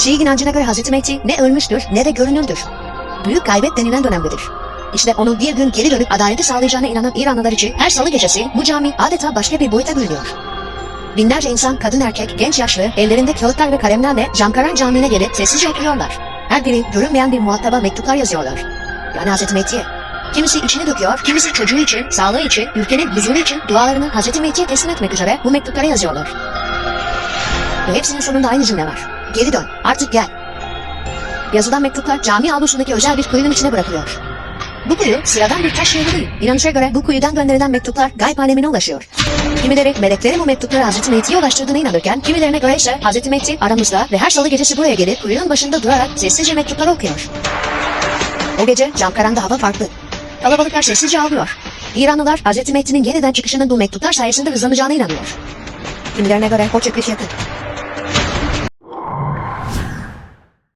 Şii inancına göre Hazreti Mehdi ne ölmüştür ne de görünürdür. Büyük gaybet denilen dönemdedir. İşte onun bir gün geri dönüp adaleti sağlayacağına inanan İranlılar için her salı gecesi bu cami adeta başka bir boyuta bürünüyor. Binlerce insan, kadın erkek, genç yaşlı, ellerinde kağıtlar ve kalemlerle Camkaran Camii'ne gelip sessizce okuyorlar. Her biri görünmeyen bir muhataba mektuplar yazıyorlar. Yani Hazreti Mehdi'ye. Kimisi içini döküyor, kimisi çocuğu için, sağlığı için, ülkenin huzuru için dualarını Hazreti Mehdi'ye teslim etmek üzere bu mektuplara yazıyorlar. Ve hepsinin sonunda aynı cümle var. Geri dön, artık gel. Yazılan mektuplar cami avlusundaki özel bir kuyunun içine bırakılıyor. Bu kuyu sıradan bir taş yolu değil. İnanışa göre bu kuyudan gönderilen mektuplar gayb alemine ulaşıyor. Kimileri meleklerin bu mektupları Hazreti Mehdi'ye ulaştırdığına inanırken kimilerine göre ise Hazreti Mehdi aramızda ve her salı gecesi buraya gelip kuyunun başında durarak sessizce mektupları okuyor. O gece camkaran'da hava farklı. Kalabalıklar sessizce ağlıyor. İranlılar Hazreti Mehdi'nin yeniden çıkışının bu mektuplar sayesinde hızlanacağına inanıyor. Kimilerine göre çıkış yakın.